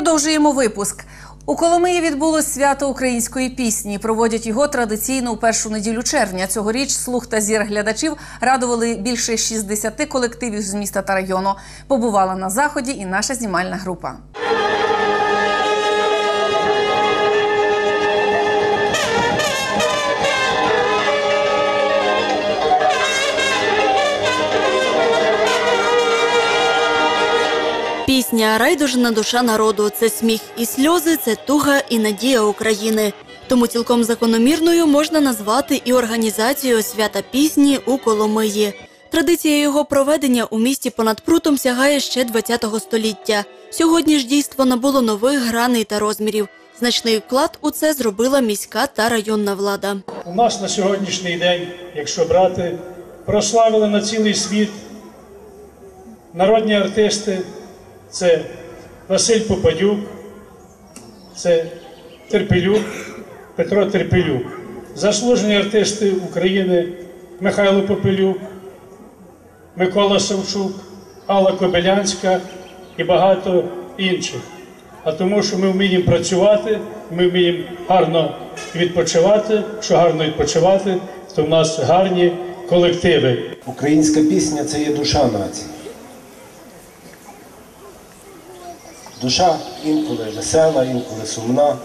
Продовжуємо випуск. У Коломиї відбулось свято української пісні. Проводять його традиційно у першу неділю червня. Цьогоріч слух та зір глядачів радували більше 60 колективів з міста та району. Побувала на заході і наша знімальна група. Пісня Райдужна душа народу це сміх і сльози, це туга і надія України. Тому цілком закономірною можна назвати і організацію свята пісні у Коломиї. Традиція його проведення у місті понад прутом сягає ще ХХ століття. Сьогодні ж дійство набуло нових граней та розмірів. Значний вклад у це зробила міська та районна влада. У нас на сьогоднішній день, якщо брати, прославили на цілий світ народні артисти. Це Василь Попадюк, це Терпелюк, Петро Терпелюк, заслужені артисти України Михайло Попелюк, Микола Савчук, Алла Кобилянська і багато інших. А тому, що ми вміємо працювати, ми вміємо гарно відпочивати. Що гарно відпочивати, то в нас гарні колективи. Українська пісня це є душа нації. Душа інколи весела, інколи сумна,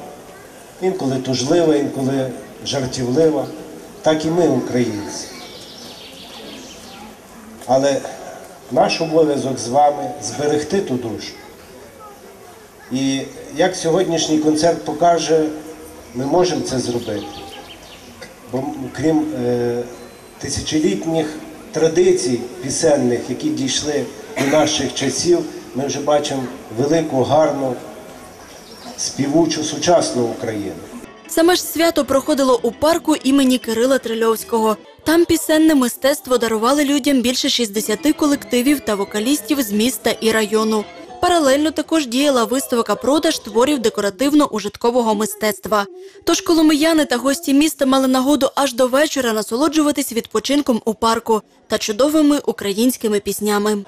інколи тужлива, інколи жартівлива. Так і ми, українці. Але наш обов'язок з вами зберегти ту душу. І як сьогоднішній концерт покаже, ми можемо це зробити. Бо крім е, тисячолітніх традицій пісенних, які дійшли до наших часів, ми вже бачимо велику, гарну, співучу сучасну Україну. Саме ж свято проходило у парку імені Кирила Трильовського. Там пісенне мистецтво дарували людям більше 60 колективів та вокалістів з міста і району. Паралельно також діяла виставка продаж творів декоративно-ужиткового мистецтва. Тож коломияни та гості міста мали нагоду аж до вечора насолоджуватись відпочинком у парку та чудовими українськими піснями.